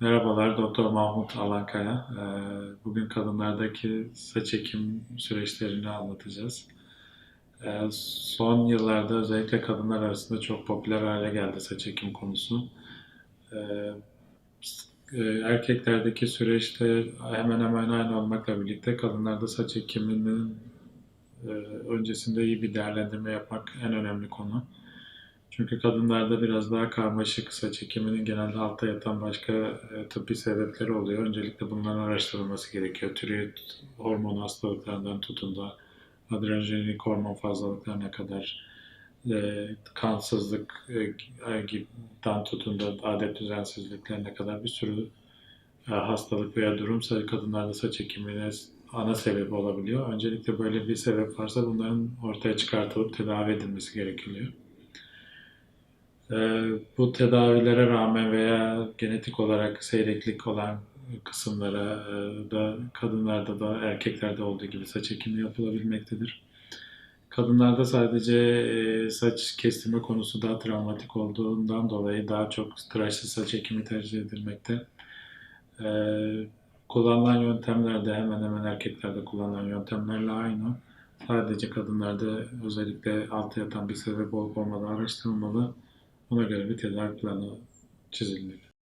Merhabalar, Doktor Mahmut Alankaya. Ee, Bugün kadınlardaki saç ekim süreçlerini anlatacağız. Ee, Son yıllarda özellikle kadınlar arasında çok popüler hale geldi saç ekim konusu. Ee, e, Erkeklerdeki süreçte hemen hemen aynı olmakla birlikte kadınlarda saç ekiminin e, öncesinde iyi bir değerlendirme yapmak en önemli konu. Çünkü kadınlarda biraz daha karmaşık saç ekiminin genelde altta yatan başka e, tıbbi sebepleri oluyor. Öncelikle bunların araştırılması gerekiyor. Tiroid hormon hastalıklarından tutun da adrenalinik hormon fazlalıklarına kadar e, kansızlık e, tutun da adet düzensizliklerine kadar bir sürü e, hastalık veya durum kadınlarda saç ekimine ana sebebi olabiliyor. Öncelikle böyle bir sebep varsa bunların ortaya çıkartılıp tedavi edilmesi gerekiyor. Ee, bu tedavilere rağmen veya genetik olarak seyreklik olan kısımlara e, da kadınlarda da erkeklerde olduğu gibi saç ekimi yapılabilmektedir. Kadınlarda sadece e, saç kestirme konusu daha travmatik olduğundan dolayı daha çok tıraşlı saç ekimi tercih edilmekte. Ee, kullanılan yöntemler de hemen hemen erkeklerde kullanılan yöntemlerle aynı. Sadece kadınlarda özellikle altta yatan bir sebep olup olmadığı araştırılmalı. Ona göre bir tedavi planı çizilmeli.